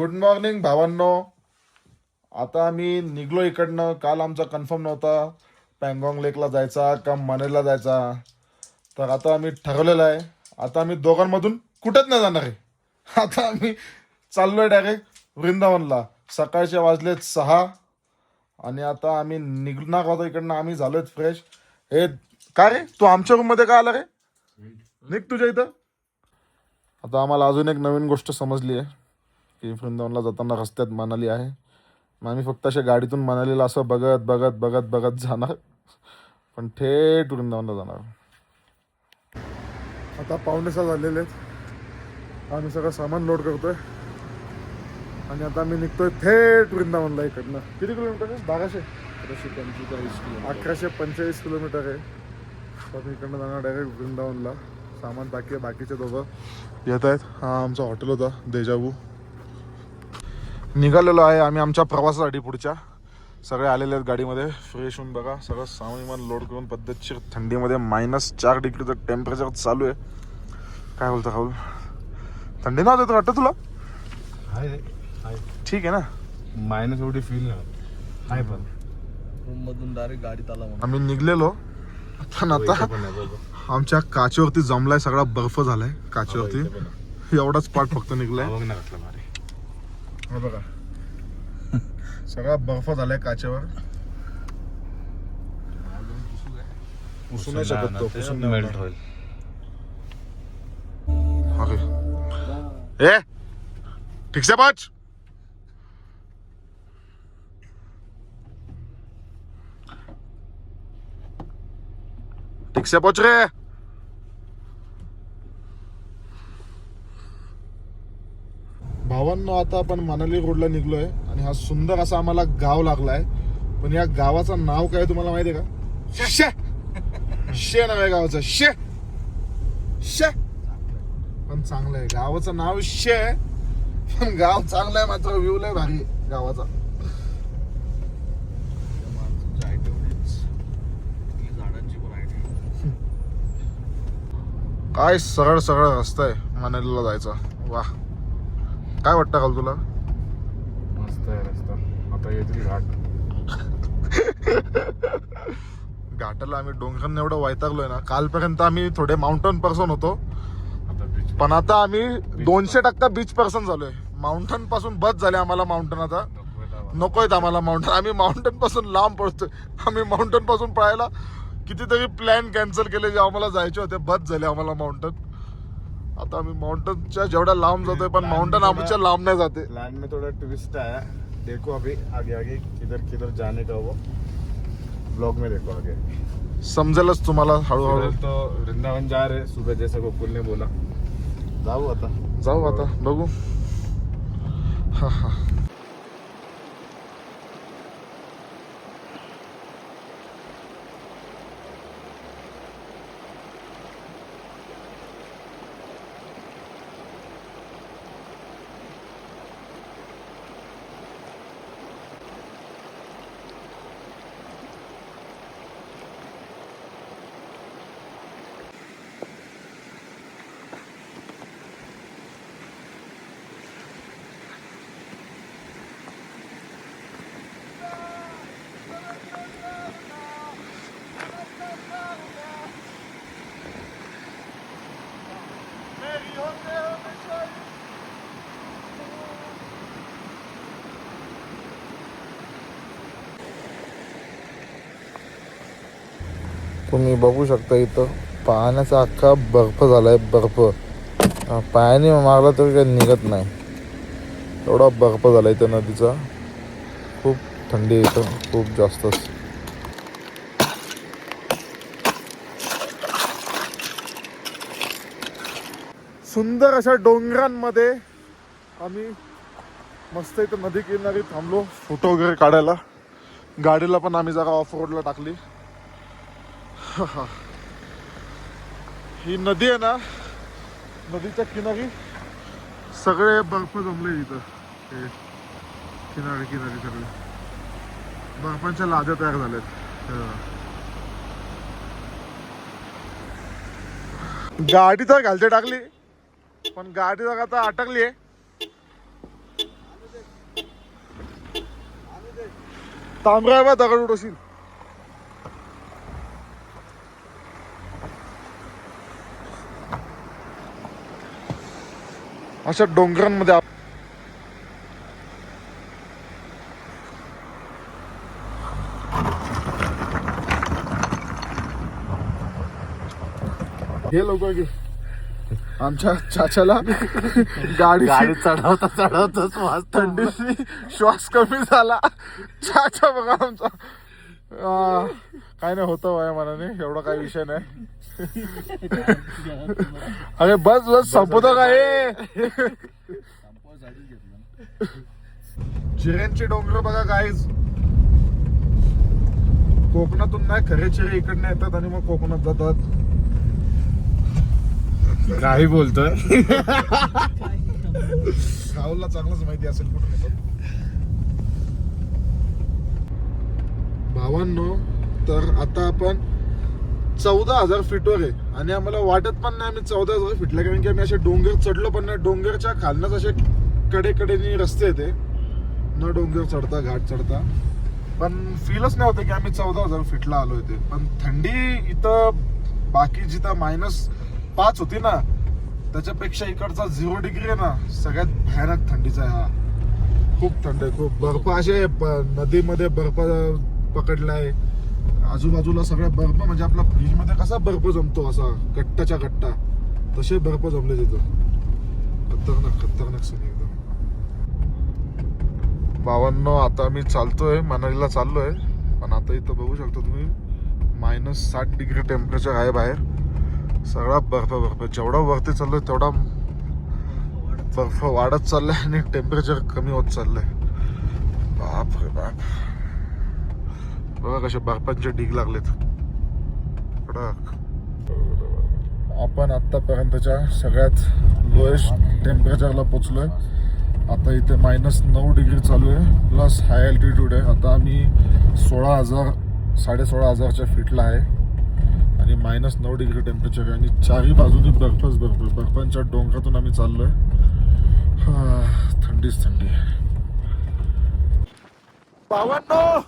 Good morning भावांनो आता आम्ही निघलो इकडनं. काल आमचा कन्फर्म नव्हता. पँगॉंग लेकला जायचा का मनेला जायचा? तर आता आम्ही ठरवलेलं आहे. आता आम्ही दोघांमधून कुठेच नाही जाणार आहे. आता आम्ही चाललोय डायरेक्ट वृंदावनला. सकाळचे वाजलेत सहा. आणि आता आम्ही निघणार होतो इकडनं. आम्ही झालोय फ्रेश हे काय रे? तू आमच्या रूममध्ये का आला रे? निघ तुझ्या इथं. आता आम्हाला अजून एक नवीन गोष्ट समजली आहे. की वृंदावनला जाताना रस्त्यात मनाली आहे. मग आम्ही फक्त अशा गाडीतून मनालीला असं बघत बघत बघत बघत जाणार. पण थेट वृंदावनला जाणार. आता पावणे झालेले आहेत. आम्ही सगळं सामान लोड करतोय. आणि आता आम्ही निघतोय थेट वृंदावनला इकडनं. किती किलोमीटर आहे? बाराशे? अकराशे पंचेचाळीस किलोमीटर आहे. तर आम्ही इकडनं जाणार डायरेक्ट वृंदावनला. सामान बाकी आहे बाकीचे दोघं येत आहेत. हा आमचा हॉटेल होता देजाबू निघालेलो आहे आम्ही आमच्या प्रवासासाठी पुढच्या. सगळे आलेले आहेत गाडीमध्ये. फ्रेश होऊन बघा. सगळं सामान लोड करून पद्धतशीर थंडीमध्ये मायनस चार डिग्रीचं टेम्परेचर चालू आहे. काय बोलतो राहुल? थंडी ना होते वाटतं तुला? हाय रे. हाय. ठीक आहे ना? मायनस एवढी फील नाही हाय पण. रूम मधून डायरेक्ट गाडीत आला आम्ही निघलेलो. पण आता. आमच्या काचेवरती जमलाय सगळा बर्फ झालाय काचेवरती. एवढाच पार्ट फक्त निघलाय. हे बघा. सगळा बर्फ झालाय काचेवर. पुसू नाही शकत तो पुसून नाही मेल्ट होणार. होईल. अरे. ए ठीक से पाच? ठीक से पोच रे. भावांनो आता आपण मनाली रोडला निघलोय आणि हा सुंदर असा आम्हाला गाव लागलाय. पण या गावाचं नाव काय तुम्हाला माहितीये का? शे! शे नाव आहे गावाचं. शे! शे! पण चांगलं आहे. गावाचं नाव शे. पण गाव चांगलं आहे मात्र व्ह्यू लय भारी गावाचा. झाडांची काय सरळ सरळ रस्ता आहे मनालीला जायचा. वा काय वाटतं काल तुला? मस्त आहे रस्ता आता येतील घाट. घाटाला आम्ही डोंगरांना एवढं वैतागलोय ना कालपर्यंत आम्ही थोडे माउंटन पर्सन होतो. पण आता आम्ही दोनशे टक्का बीच पर्सन झालोय. माउंटनपासून बस झाले आम्हाला माउंटन आता. नकोयत आम्हाला. माउंटन आम्ही माउंटनपासून लांब पडतोय आम्ही माउंटनपासून पळायला कितीतरी प्लॅन कॅन्सल केले जे आम्हाला जायचे होते. बस झाले आम्हाला माउंटन आता आम्ही माउंटनच्या जेवढ्या लांब जातोय पण माउंटन आमच्या लांब नाही जाते. प्लान में थोड़ा ट्विस्ट आया देखो अभी आगे आगे. किधर किधर जाने का वो? ब्लॉग में देखो आगे. समजेलच तुम्हाला हळूहळू. तो वृंदावन जा रहे सुबह जैसा गोकुल ने बोला. जाऊ आता. जाऊ आता बघू. हा हा. तुम्ही बघू शकता इथं पाण्याचा अख्खा बर्फ झाला आहे बर्फ पायाने मारला तरी काही निघत नाही. एवढा बर्फ झाला आहे इथं नदीचा. खूप थंडी इथं खूप जास्तच सुंदर अशा डोंगरांमध्ये आम्ही मस्त इथं नदी किनारी थांबलो फोटो वगैरे काढायला. गाडीला पण आम्ही जरा ऑफ रोडला टाकली. ही नदी आहे ना नदीच्या किनारी सगळे बर्फ जमले इथं. हे किनारी किनारी सगळे. बर्फांच्या लाद्या तयार झाल्यात. गाडी तर घालते टाकली पण गाडी तर आता अटकली आहे. तांबऱ्या दगड उडवशील. अशा डोंगरांमध्ये आप- हे लोक की आमच्या चाच्याला गाडी गाडी चढवता चढवताच वाज थंडीने श्वास कमी झाला. चाचा बघा आमचा. काय नाही होतं वया मनाने. एवढा काही विषय नाही. अरे बस बस संपत काय चिऱ्यांचे डोंगर बघा काहीच कोकणातून नाही खरे चिरे इकडनं येतात आणि मग कोकणात जातात. काही बोलतोय. राहुलला चांगलंच माहिती असेल कुठून येतात भावांनो तर आता आपण चौदा हजार फीटवर आहे. आणि आम्हाला वाटत पण नाही आम्ही चौदा हजार फिटला कारण की आम्ही असे डोंगर चढलो पण नाही. डोंगरच्या खालनंच असे कडे कडेनी रस्ते येते न डोंगर चढता घाट चढता. पण फीलच नाही होतं की आम्ही चौदा हजार फीटला आलो होते पण थंडी इथं बाकी जिथं मायनस पाच होती ना त्याच्यापेक्षा इकडचा झिरो डिग्री आहे ना सगळ्यात भयानक थंडीचा आहे हा. खूप थंड आहे खूप बर्फ असे ब- नदीमध्ये बर्फ पकडलाय. आजूबाजूला सगळा बर्फ म्हणजे आपला फ्रीजमध्ये कसा बर्फ जमतो असा गट्टाच्या गट्टा तसे बर्फ जमले तिथं. खतरनाक खतरनाक सगळी एकदम. बावन्न आता मी चालतोय मनालीला चाललोय. पण आता इथं बघू शकता तुम्ही मायनस साठ डिग्री टेम्परेचर आहे बाहेर. सगळा बर्फ बर्फ. जेवढा वरती चाललोय तेवढा बर्फ वाढत चाललाय आणि टेम्परेचर कमी होत चाललंय. बाप रे बाप. बघा कसे बर्फांचे ढीग लागलेत. कडक आपण आतापर्यंतच्या सगळ्यात लोएस्ट टेम्परेचरला पोचलोय. आता इथे मायनस नऊ डिग्री चालू आहे प्लस हाय अल्टिट्यूड आहे. आता आम्ही सोळा हजार साडे सोळा हजारच्या फीटला आहे. आणि मायनस नऊ डिग्री टेम्परेचर आहे. आणि चारही बाजूनी बर्फच बर्फ आहे. बर्फांच्या डोंगरातून आम्ही चाललो आहे थंडीच थंडी बावन्न!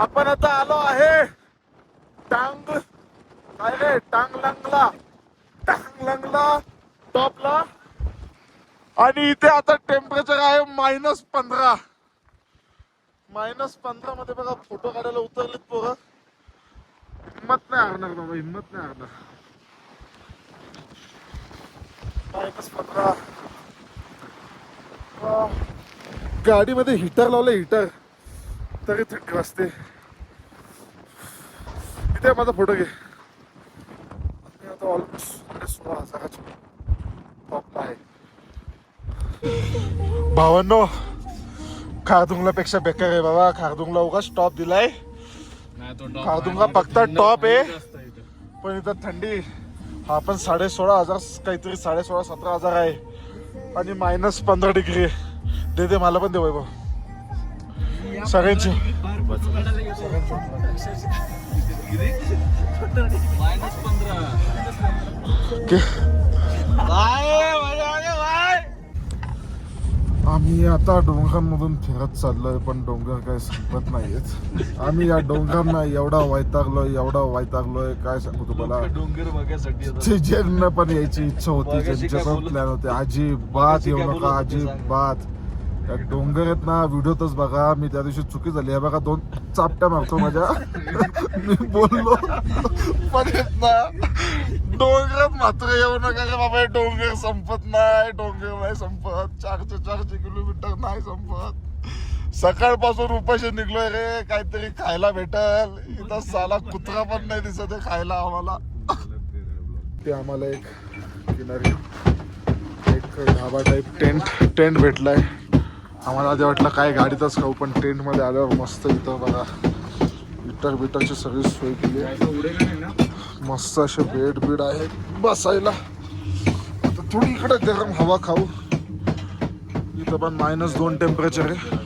आपण आता आलो आहे टांग काय रे टांगलंगला. टांगलंगला टॉपला. आणि इथे आता टेम्परेचर आहे मायनस पंधरा. मायनस पंधरा मध्ये बघा फोटो काढायला उतरलेत पोरं. हिंमत नाही हरणार बाबा हिंमत नाही हरणार. मायनस पंधरा. गाडीमध्ये हिटर लावलं हिटर तरी थंडी वाजते इथे माझा फोटो घे. मी आता ऑलमोस्ट सोळा हजाराच्या टॉपला आहे. भावांनो खारदुंगला पेक्षा बेकार आहे बाबा. खारदुंगला उगा स्टॉप दिलाय. खारदुंगला फक्त टॉप आहे. पण इथं थंडी. हा पण साडे सोळा हजार काहीतरी साडे सोळा सतरा हजार आहे. आणि मायनस पंधरा डिग्री दे दे मला पण दे वैभव सगळ्यांची. आम्ही आता डोंगरांमधून फिरत चाललोय पण डोंगर काय संपत नाहीयेत. आम्ही या डोंगरांना एवढा वैतागलोय एवढा वैतागलोय काय सांगू तुम्हाला? डोंगर बघायसाठी ज्यांना पण यायची इच्छा होती मगाशी प्लॅन होते. अजिबात येऊ नका अजिबात. त्या डोंगर आहेत ना व्हिडिओतच बघा. मी त्या दिवशी चुकी झाली. आहे बघा दोन चापट्या मारतो माझ्या. मी बोललो पण ना डोंगरात मात्र येऊ नका रे बाबा. डोंगर संपत नाही. डोंगर नाही संपत. चारशे चारशे किलोमीटर नाही संपत. सकाळपासून उपाशी निघलोय रे. काहीतरी खायला भेटल. इथं साला कुत्रा पण नाही दिसत आहे खायला आम्हाला. ते आम्हाला एक किनारी एक ढाबा टाईप टेंट टेंट भेटलाय. आम्हाला आधी वाटलं काय गाडीतच खाऊ पण टेंटमध्ये आल्यावर मस्त इथं बघा. इटर बिटरची सगळी सोय केली आहे. मस्त असे बेड बीड आहे. बसायला. आता थोडी इकडे गरम हवा खाऊ. इथं पण मायनस दोन टेम्परेचर आहे.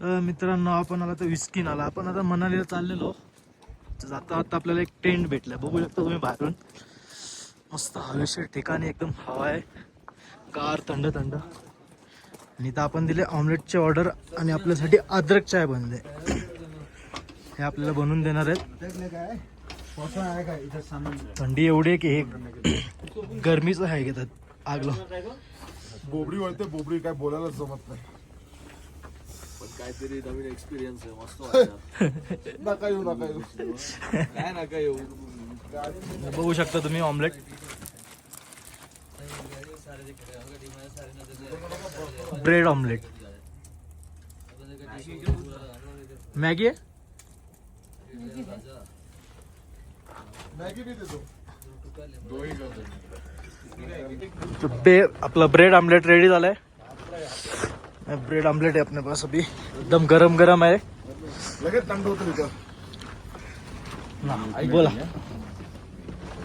हा मित्रांनो आपण आला तर विस्कीन आला. आपण आता मनालीला चाललेलो. जाता आता आपल्याला एक टेंट भेटला. बघू शकता तुम्ही बाहेरून. मस्त हवेशीर ठिकाणी एकदम हवा आहे. कार थंड थंड. आणि इथं आपण दिले ऑमलेटची ऑर्डर आणि आपल्यासाठी अद्रक चाय बनले. हे आपल्याला बनवून देणार आहेत. थंडी एवढी आहे की हे गरमीचं आहे घेतात आगलो. बोबडी वळते बोबडी काय बोलायलाच जमत नाही. पण काहीतरी नवीन एक्सपिरियन्स आहे मस्त नका येऊ नका येऊ. काय ना काय येऊ. बघू शकता तुम्ही ऑमलेट ब्रेड ऑमलेट। मॅगी आहे मॅगी बी देतो बे आपला ब्रेड ऑमलेट रेडी झालाय ब्रेड ऑमलेट आहे अपने पास अभी। एकदम गरम गरम आहे लगेच थंड होतं तिथं ना, बोला।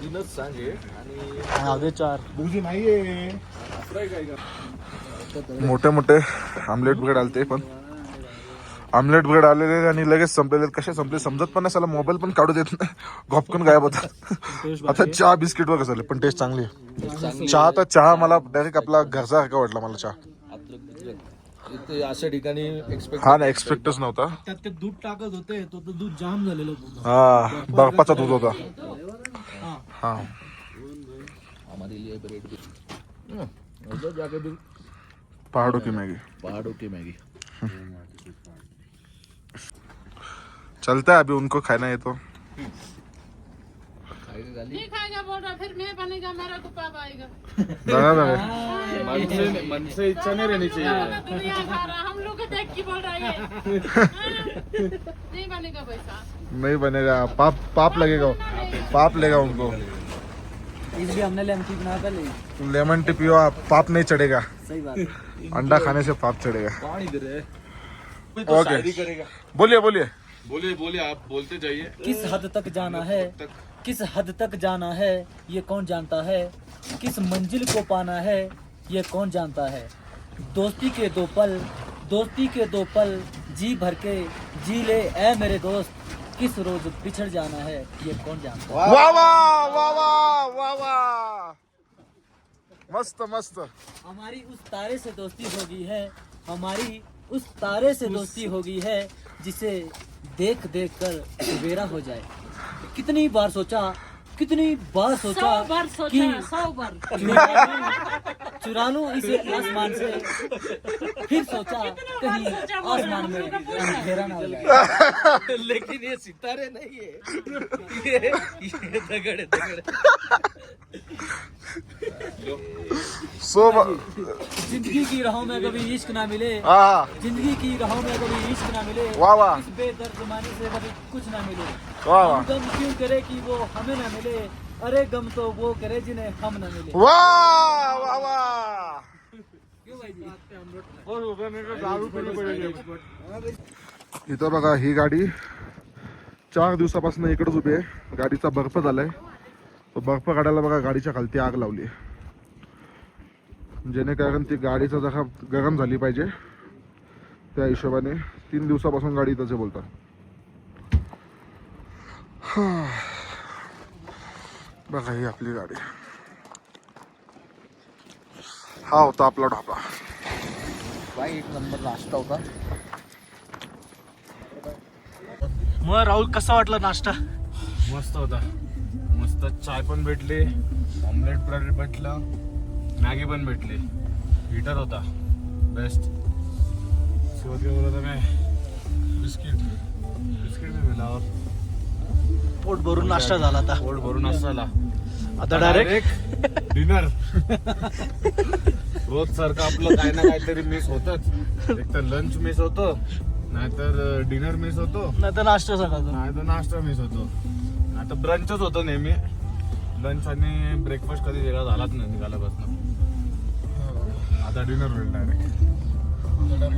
तीनच सांगे आणि आधे चार. बुजी नाहीये. मोठे मोठे आमलेट ब्रेड आलते पण. आमलेट ब्रेड आलेले आणि लगेच संपलेले. कसे संपले समजत पण नाही साला मोबाईल पण काढू देत नाही. घॉपकन गायब होता आता चहा बिस्किट वगैरे झाले पण टेस्ट चांगली आहे. चहा तर चहा मला डायरेक्ट आपला घरचा सारखा वाटला मला चहा. अशा ठिकाणी एक्सपेक्ट हा ना एक्सपेक्टच नव्हता. त्यात ते दूध टाकत होते तो तर दूध जाम झालेलं हा बर्फाचा दूध होता. हा। हमारे लिए ब्रेड जाके भी पहाड़ों की मैगी। पहाड़ों की मैगी। चलता है अभी उनको खाना है तो। खाएगा नहीं खाएगा बोल रहा फिर मैं बनेगा मेरा को पाप आएगा दादा दादा मन से मन से इच्छा नहीं रहनी चाहिए। दुनिया खा रहा हम लोग देख के बोल रहा है हाँ, नहीं बनेगा पैसा। नहीं बनेगा। पाप पाप लगेगा। पाप लेगा उनको। इसलिए हमने लेमन टी बनाया था ले। लेमन टी पियो आप पाप नहीं चढ़ेगा। सही बात। अंडा खाने से पाप चढ़ेगा। कौन इधर है। ओके। बोलिए बोलिए। बोलिए बोलिए आप बोलते जाइए। किस हद तक जाना है? किस हद तक जाना है? ये कौन जानता है? किस मंजिल को पाना है? ये कौन जानता है? दोस्ती के दो पल दोस्ती के दो पल जी भर के जी ले ए मेरे दोस्त। किस रोज पिछड़ जाना है ये कौन जानता है? वाह वाह वाह वाह वाह वाह। मस्त मस्त। हमारी उस तारे से दोस्ती होगी है हमारी उस तारे से दोस्ती होगी है जिसे देख देख कर सवेरा हो जाए। कितनी बार सोचा कितनी बार सोचा बार सोचा कि सौ बार। चुरा लूँ इसे आसमान से फिर सोचा कहीं आसमान में अंधेरा ना हो जाए। लेकिन ये सितारे नहीं है। ये ये दगड़ दगड़। सो जिंदगी की राहों में कभी इश्क ना मिले। जिंदगी की राहों में कभी इश्क ना मिले। वाह वाह। इस बेदर्द जमाने से कभी कुछ ना मिले। वाह हम वाह गम क्यों करे कि वो हमें ना मिले? अरे गम तो वो करे जिन्हें हम ना मिले। वाह वाह वाह। इथं बघा ही गाडी चार दिवसापासून इकडेच उभी आहे. गाडीचा बर्फ झालाय. तो बर्फ काढायला बघा गाडीच्या खालती आग लावली जेणेकरून ती गाडीचा जखा गरम झाली पाहिजे. त्या हिशोबाने तीन दिवसापासून गाडी इथंच बोलतात. बघा ही आपली गाडी. हा होता आपला ढाबा. भाई एक नंबर नाश्ता होता. मग राहुल कसा वाटला नाश्ता? मस्त होता. मस्त चाय पण भेटली ऑमलेट ब्रेड भेटलं मॅगी पण भेटली. हीटर होता. बेस्ट शेवटी बोलत मैं बिस्किट. बिस्किट भी मिला और पोट भरून नाश्ता झाला आता. पोट भरून असला आता डायरेक्ट डिनर रोज सारखं आपलं काय ना काहीतरी मिस होतच. एक तर लंच मिस होतो नाहीतर डिनर मिस होतो. नाही तर नाश्ता सकाळचा. नाही तर नाश्ता मिस होतो. आता ब्रंचच होतो नेहमी. लंच आणि ब्रेकफास्ट कधी वेगळा झालाच नाही निघाल्यापासून. आता डिनर होईल डायरेक्ट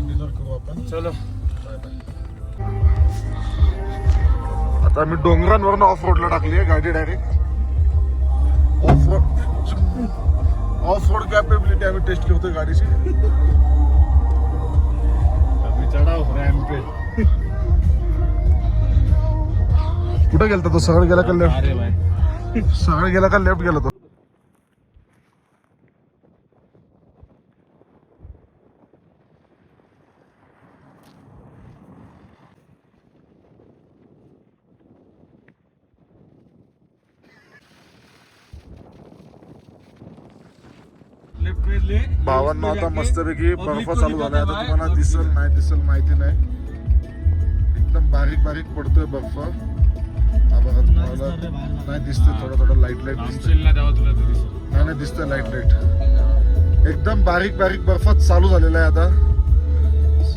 डिनर करू आपण. चलो. आता. आम्ही डोंगरांवरून ऑफ़ रोडला टाकली आहे गाडी direct off road off road capability आम्ही टेस्ट करतोय गाडीची चढाव कुठे गेलता तो? सगळं गेला का लेफ़्ट सगळं गेला का लेफ़्ट गेला तो? भावांना आता मस्तपैकी बर्फ चालू झाला आता तुम्हाला दिसल नाही. दिसल माहिती नाही. एकदम बारीक बारीक पडतोय बर्फ हा बघा तुम्हाला नाही दिसतोय थोडं थोडं लाइट लाइट दिसतोय. नाही नाही दिसतंय लाइट लाइट एकदम बारीक बारीक बर्फात चालू झालेला आहे आता.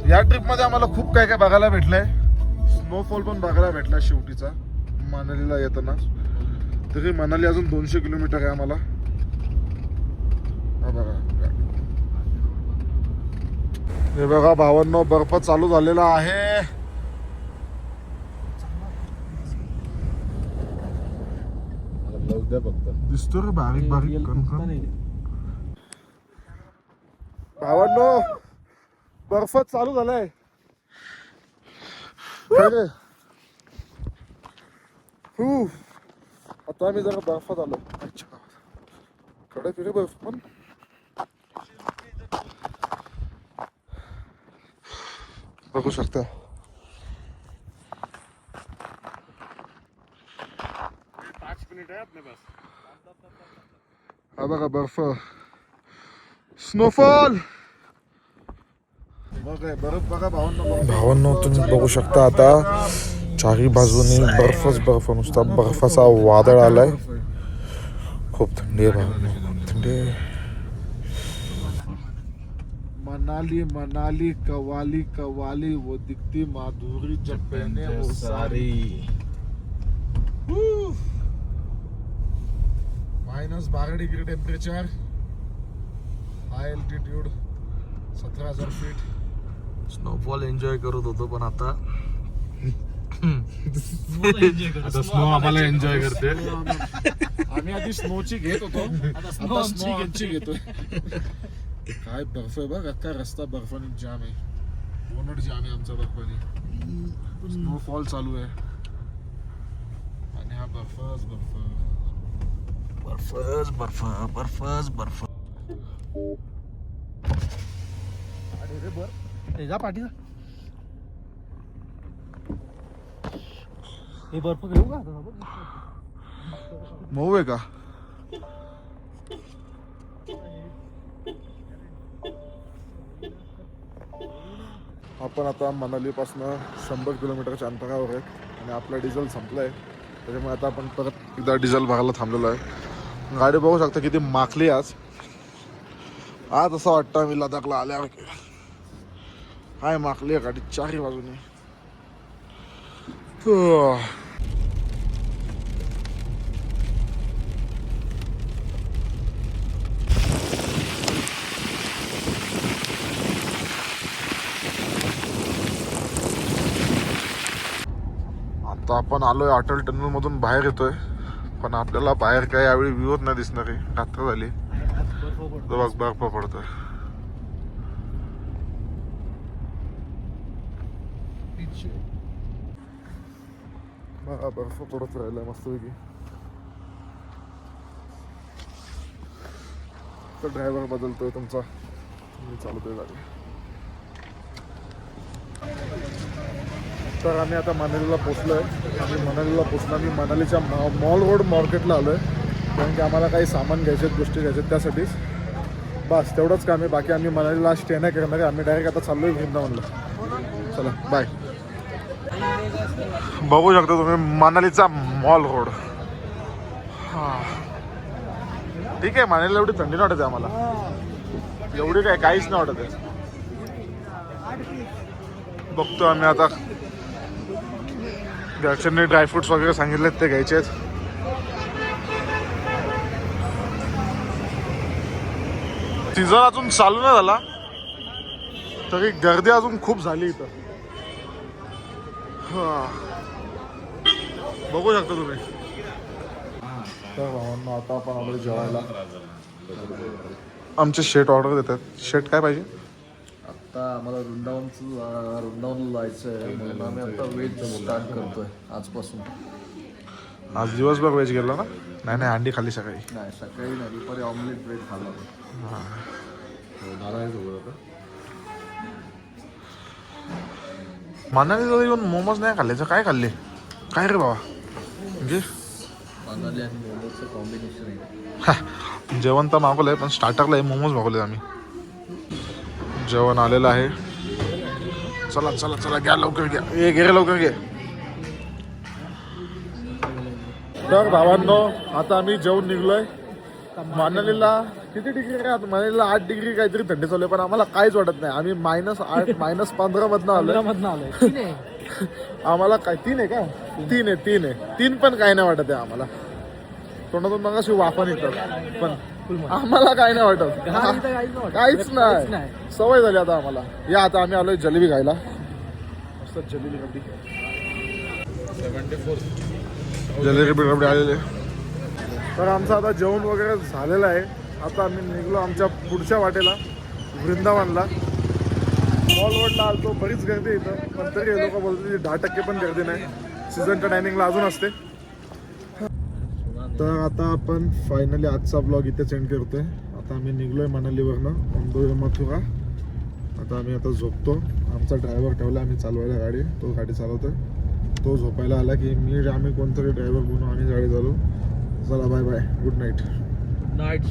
या ट्रिपमध्ये आम्हाला खूप काय काय बघायला भेटलंय. स्नोफॉल पण बघायला भेटला शेवटीचा. मनालीला येताना. तरी मनाली अजून दोनशे किलोमीटर आहे आम्हाला. हा बघा. हे बघा भावांनो बर्फ चालू झालेला आहे. दिसतो रे बारीक बारीक कणकण भावांनो बर्फ चालू झालाय? हू. आता आम्ही जरा बर्फात आलो. अच्छा. कडक रे बर्फ पण. बघू शकता. हा बघा बर्फ. स्नोफॉल बघा. भावांनो तुम्ही बघू शकता आता चारी बाजूनी बर्फच बर्फ नुसता बर्फाचा वादळ आलाय. खूप थंडी आहे भावांना थंडी आहे मनाली मनाली कवाली कवाली वो दिखती माधुरी जब पहने वो सारी। मायनस बारा डिग्री टेम्परेचर हाय अल्टिट्यूड सतरा हजार फीट स्नोफॉल एन्जॉय करत होतो पण आता. आता स्नो आम्हाला एन्जॉय करते आम्ही आधी स्नोची घेत होतो. आता स्नो आमची घेतोय. काय बर्फ आहे बघ अख्खा रस्ता बर्फाने जाम आहे. बोनट जाम आहे आमचा बर्फाने. स्नोफॉल चालू आहे. आणि हा बर्फच बर्फ. बर्फच बर्फ बर्फच बर्फ. जा पाठीचा हे बर्फ घेऊ का? मऊ आहे का? आपण आता मनालीपासनं शंभर किलोमीटरच्या अंतरावर आहे आणि आपला डिझेल संपलाय. त्याच्यामुळे आता आपण परत एकदा डिझेल भरायला थांबलेलो आहे. गाडी बघू शकता किती माखली आज. आज असं वाटतं आम्ही लडाखला आल्यावर हाय काय माखली आहे गाडी चारही बाजूने. आता आपण आलोय अटल टनल मधून बाहेर येतोय. पण आपल्याला बाहेर काही यावेळी व्ह्यूच नाही दिसणार आहे. रात्र झाली. बघ बर्फ पडतोय. बर्फ पडत राहिला मस्तपैकी. तर ड्रायव्हर बदलतोय तुमचा. मी चालतोय गाडी तर आम्ही आता मनालीला पोचलो आहे आम्ही मनालीला पोचलो. आम्ही मनालीच्या मॉ- मॉल रोड मार्केटला आलो आहे कारण की आम्हाला काही सामान घ्यायचे गोष्टी घ्यायच्यात त्यासाठीच. बस तेवढंच काम आहे. बाकी आम्ही मनालीला स्टे नाही करणार. आहे आम्ही डायरेक्ट आता चाललो आहे वृंदावनला. चला बाय बघू शकता तुम्ही मनालीचा मॉल रोड ठीक आहे मनालीला एवढी थंडी नाही वाटत आहे आम्हाला. एवढी काय काहीच नाही वाटत आहे. बघतो आम्ही आता. घरच्यांनी ड्रायफ्रुट्स वगैरे सांगितलेत ते घ्यायचे आहेत. सीझन अजून चालू नाही झाला. तरी गर्दी अजून खूप झाली इथं. बघू शकता तुम्ही. तर भावांनो आता आपण आलो जेवायला. आमचे शेट ऑर्डर देतात. शेट काय पाहिजे? आता आम्हाला वृंदावनचं वृंदावनला जायचं आहे म्हणून आम्ही आता वेट स्टार्ट करतोय आजपासून. आज दिवसभर वेज गेला ना? नाही नाही अंडी खाली सकाळी. नाही सकाळी नाही दुपारी ऑमलेट ब्रेड खाल्ला मानाने जर येऊन मोमोज नाही खाल्ले तर काय खाल्ले? काय रे बाबा? म्हणजे? मनाली आणि मोमोजचं कॉम्बिनेशन आहे. हा, जेवण तर मागवलंय पण स्टार्टरला मोमोज मागवले आम्ही. जेवण आलेलं आहे. चला चला चला घ्या लवकर घ्या. ये घे लवकर घे. तर भावांनो आता आम्ही जेवण निघलोय. मनालीला किती डिग्री काय मनालीला आठ डिग्री काहीतरी थंडी चालू आहे पण आम्हाला काहीच वाटत नाही. आम्ही मायनस आठ मायनस पंधरा मधनं आलोय. आम्हाला काय तीन आहे का? तीन आहे तीन आहे. तीन पण काय नाही वाटत आहे आम्हाला. तोंडातून मग अशी वाफा निघतात. पण आम्हाला काय नाही वाटत. काहीच नाही. सवय झाली आता आम्हाला. या आता आम्ही आलोय जलेबी खायला. मस्त जलेबी कपडी जलेबी कपडे आलेले तर आमचं आता जेवण वगैरे झालेलं आहे. आता आम्ही निघलो आमच्या पुढच्या वाटेला वृंदावनला. मॉल रोडला आलतो बरीच गर्दी इथं. पण तरी लोक बोलतो दहा टक्के पण गर्दी नाही. सीझनच्या टायमिंगला अजून असते. तर आता आपण फायनली आजचा ब्लॉग इथे सेंड करतोय. आता आम्ही निघलोय मनालीवरनं ऑन मथुरा. आता आम्ही आता झोपतो. आमचा ड्रायव्हर ठेवला आम्ही चालवायला गाडी. तो गाडी चालवतोय. तो झोपायला आला की मी आम्ही कोणतरी ड्रायव्हर बनू आम्ही गाडी चालू चला bye bye good night night